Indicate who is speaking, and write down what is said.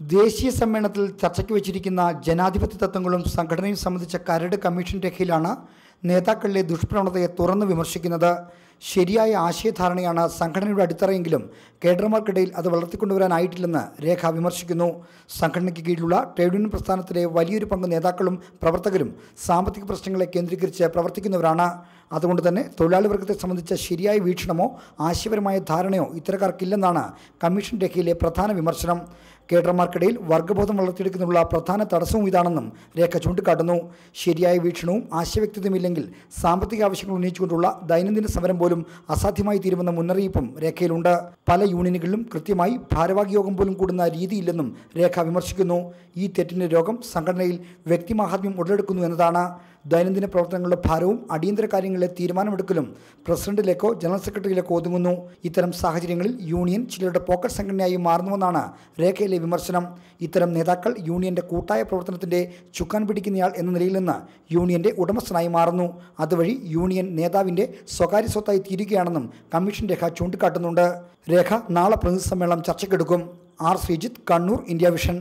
Speaker 1: ദേശീയ സമ്മേളനത്തിൽ ചർച്ചയ്ക്ക് വെച്ചിരിക്കുന്ന ജനാധിപത്യ തത്വങ്ങളും സംഘടനയും സംബന്ധിച്ച കരട് കമ്മീഷൻ രേഖയിലാണ് നേതാക്കളിലെ ദുഷ്പ്രവണതയെ തുറന്നു വിമർശിക്കുന്നത് ശരിയായ ആശയധാരണയാണ് സംഘടനയുടെ അടിത്തറയെങ്കിലും കേഡർമാർക്കിടയിൽ അത് വളർത്തിക്കൊണ്ടുവരാനായിട്ടില്ലെന്ന് രേഖ വിമർശിക്കുന്നു. സംഘടനയ്ക്ക് കീഴിലുള്ള ട്രേഡ് യൂണിയൻ പ്രസ്ഥാനത്തിലെ വലിയൊരു പങ്ക് നേതാക്കളും പ്രവർത്തകരും സാമ്പത്തിക പ്രശ്നങ്ങളെ കേന്ദ്രീകരിച്ച് പ്രവർത്തിക്കുന്നവരാണ്. അതുകൊണ്ട് തന്നെ തൊഴിലാളി വർഗത്തെ സംബന്ധിച്ച ശരിയായ വീക്ഷണമോ ആശയപരമായ ധാരണയോ ഇത്തരക്കാർക്കില്ലെന്നാണ് കമ്മീഷൻ രേഖയിലെ പ്രധാന വിമർശനം. കേഡർമാർക്കിടയിൽ വർഗബോധം വളർത്തിയെടുക്കുന്നതിനുള്ള പ്രധാന തടസ്സവും ഇതാണെന്നും രേഖ ചൂണ്ടിക്കാട്ടുന്നു. ശരിയായ വീക്ഷണവും ആശയവ്യക്തതയുമില്ലെങ്കിൽ സാമ്പത്തിക ആവശ്യങ്ങൾ ഉന്നയിച്ചുകൊണ്ടുള്ള ദൈനംദിന സമരം പോലും അസാധ്യമായി തീരുമെന്ന മുന്നറിയിപ്പും രേഖയിലുണ്ട്. പല യൂണിയനുകളിലും കൃത്യമായി ഭാരവാഹി യോഗം പോലും കൂടുന്ന രീതിയില്ലെന്നും രേഖ വിമർശിക്കുന്നു. ഈ തെറ്റിന്റെ രോഗം സംഘടനയിൽ വ്യക്തിമാഹാത്മ്യം ഉടലെടുക്കുന്നു എന്നതാണ്. ദൈനംദിന പ്രവർത്തനങ്ങളുടെ ഭാരവും അടിയന്തര കാര്യങ്ങളിലെ തീരുമാനമെടുക്കലും പ്രസിഡന്റിലേക്കോ ജനറൽ സെക്രട്ടറിയിലേക്കോ ഒതുങ്ങുന്നു. ഇത്തരം സാഹചര്യങ്ങളിൽ യൂണിയൻ ചിലരുടെ പോക്കറ്റ് സംഘടനയായി മാറുന്നുവെന്നാണ് രേഖയിലെ വിമർശനം. ഇത്തരം നേതാക്കൾ യൂണിയന്റെ കൂട്ടായ പ്രവർത്തനത്തിന്റെ ചുക്കാൻ പിടിക്കുന്നയാൾ എന്ന നിലയിൽ നിന്ന് യൂണിയന്റെ ഉടമസ്ഥനായി മാറുന്നു. അതുവഴി യൂണിയൻ നേതാവിന്റെ സ്വകാര്യ സ്വത്തായി തീരുകയാണെന്നും കമ്മീഷൻ രേഖ ചൂണ്ടിക്കാട്ടുന്നുണ്ട്. രേഖ നാളെ പ്രതിനിധി സമ്മേളനം ചർച്ചയ്ക്കെടുക്കും. R Sreejith Kannur India vision.